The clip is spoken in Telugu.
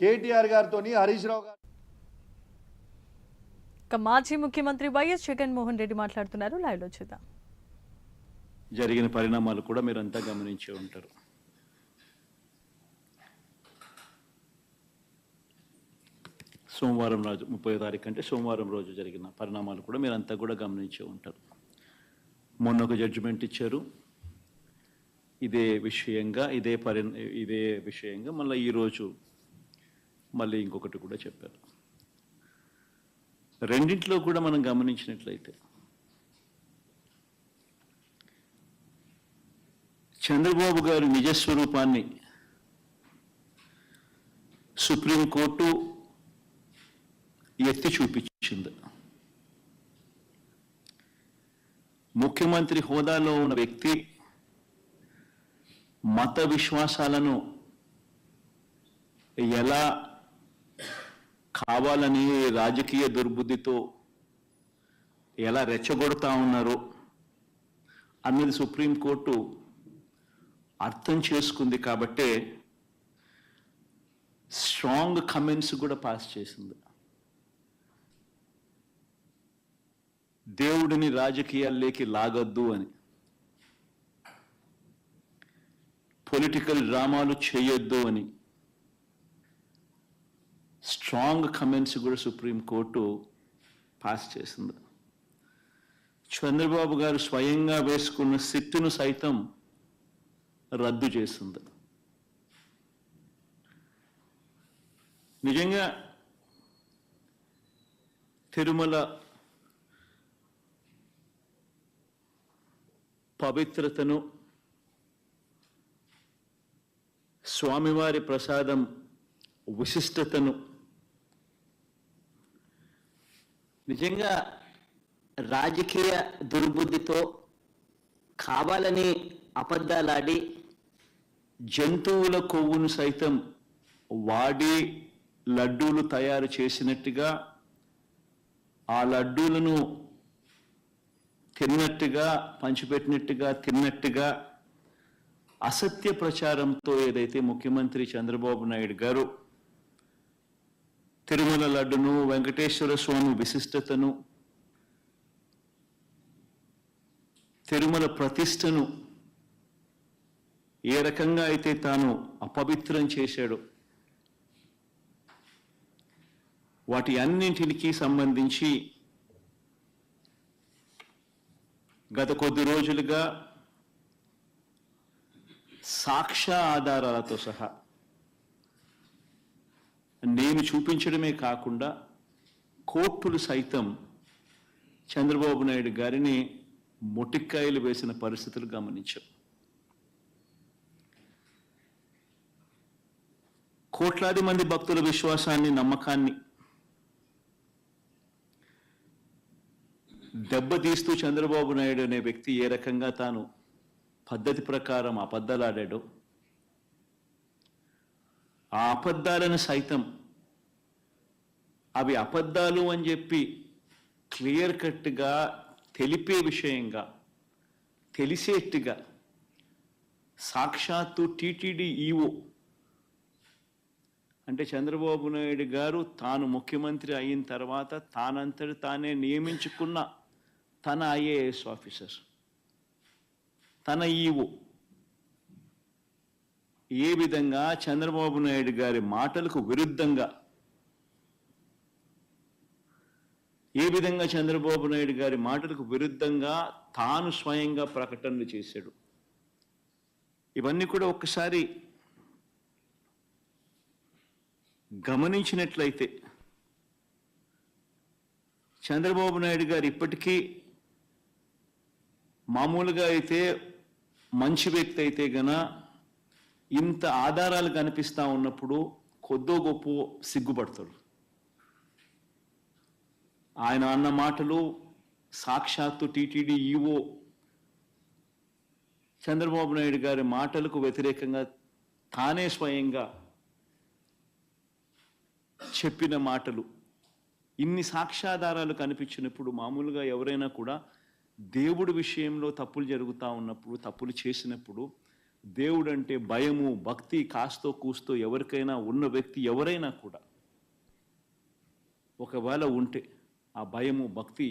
కేటీఆర్ గారితో హరీష్ రావు గారు. ఇక మాజీ ముఖ్యమంత్రి వైఎస్ జగన్మోహన్ రెడ్డి మాట్లాడుతున్నారు. లైవ్లో చూద్దాం. జరిగిన పరిణామాలు కూడా మీరంతా గమనించే ఉంటారు. సోమవారం రోజు ముప్పై తారీఖు అంటే సోమవారం రోజు జరిగిన పరిణామాలు కూడా మీరంతా కూడా గమనించే ఉంటారు. మొన్న ఒక జడ్జిమెంట్ ఇచ్చారు. ఇదే విషయంగా ఇదే పరి ఇదే విషయంగా మళ్ళీ ఈరోజు మళ్ళీ ఇంకొకటి కూడా చెప్పారు రెండింటిలో కూడా మనం గమనించినట్లయితే చంద్రబాబు గారి నిజస్వరూపాన్ని సుప్రీంకోర్టు ఎత్తి చూపించింది. ముఖ్యమంత్రి హోదాలో ఉన్న వ్యక్తి మత విశ్వాసాలను ఎలా కావాలని రాజకీయ దుర్బుద్ధితో ఎలా రెచ్చగొడతా ఉన్నారో అన్నది సుప్రీంకోర్టు అర్థం చేసుకుంది కాబట్టే స్ట్రాంగ్ కమెంట్స్ కూడా పాస్ చేసింది. దేవుడిని రాజకీయాల్లోకి లాగొద్దు అని. పొలిటికల్ డ్రామాలు చేయొద్దు అని. స్ట్రాంగ్ కమెంట్స్ కూడా సుప్రీంకోర్టు పాస్ చేసింది. చంద్రబాబు గారు స్వయంగా వేసుకున్న సిట్టును సైతం రద్దు చేసింది. నిజంగా తిరుమల పవిత్రతను స్వామివారి ప్రసాదం విశిష్టతను నిజంగా రాజకీయ దుర్బుద్ధితో కావాలని అబద్ధాలాడి జంతువుల కొవ్వును సైతం వాడి లడ్డూలు తయారు చేసినట్టుగా ఆ లడ్డూలను తిన్నట్టుగా పంచిపెట్టినట్టుగా తిన్నట్టుగా అసత్య ప్రచారంతో ఏదైతే ముఖ్యమంత్రి చంద్రబాబు నాయుడు గారు తిరుమల లడ్డును వెంకటేశ్వర స్వామి విశిష్టతను తిరుమల ప్రతిష్టను ఏ రకంగా అయితే తాను అపవిత్రం చేశాడో వాటి అన్నింటికి సంబంధించి గత కొద్ది రోజులుగా సాక్ష్య ఆధారాలతో సహా నేను చూపించడమే కాకుండా కోర్టులు సైతం చంద్రబాబు నాయుడు గారిని మొటిక్కాయలు వేసిన పరిస్థితులు గమనించాం. కోట్లాది మంది భక్తుల విశ్వాసాన్ని నమ్మకాన్ని దెబ్బతీస్తూ చంద్రబాబు నాయుడు అనే వ్యక్తి ఏ రకంగా తాను పద్ధతి ప్రకారం అబద్ధాలాడాడో ఆ అబద్ధాలను సైతం. అవి అబద్ధాలు అని చెప్పి క్లియర్ కట్గా తెలిపే విషయంగా తెలిసేట్టుగా సాక్షాత్తు టీటీడీ ఈఓ అంటే చంద్రబాబు నాయుడు గారు తాను ముఖ్యమంత్రి అయిన తర్వాత తానంతటి తానే నియమించుకున్న తన ఐఏఎస్ ఆఫీసర్ తన ఈఓ ఏ విధంగా చంద్రబాబు నాయుడు గారి మాటలకు విరుద్ధంగా ఏ విధంగా చంద్రబాబు నాయుడు గారి మాటలకు విరుద్ధంగా తాను స్వయంగా ప్రకటనలు చేశాడు. ఇవన్నీ కూడా ఒక్కసారి గమనించినట్లయితే చంద్రబాబు నాయుడు గారు ఇప్పటికీ మామూలుగా అయితే మంచి వ్యక్తి అయితే గన ఇంత ఆధారాలు కనిపిస్తా ఉన్నప్పుడు కొద్దో గొప్ప సిగ్గుపడతాడు. ఆయన అన్న మాటలు సాక్షాత్తు టీటీడీ ఈవో చంద్రబాబు నాయుడు గారి మాటలకు వ్యతిరేకంగా తానే స్వయంగా చెప్పిన మాటలు ఇన్ని సాక్ష్యాధారాలు కనిపించినప్పుడు మామూలుగా ఎవరైనా కూడా దేవుడి విషయంలో తప్పులు జరుగుతూ ఉన్నప్పుడు తప్పులు చేసినప్పుడు దేవుడు అంటే భయము భక్తి కాస్తో కూస్తో ఎవరికైనా ఉన్న వ్యక్తి ఎవరైనా కూడా ఒకవేళ ఉంటే ఆ భయము భక్తి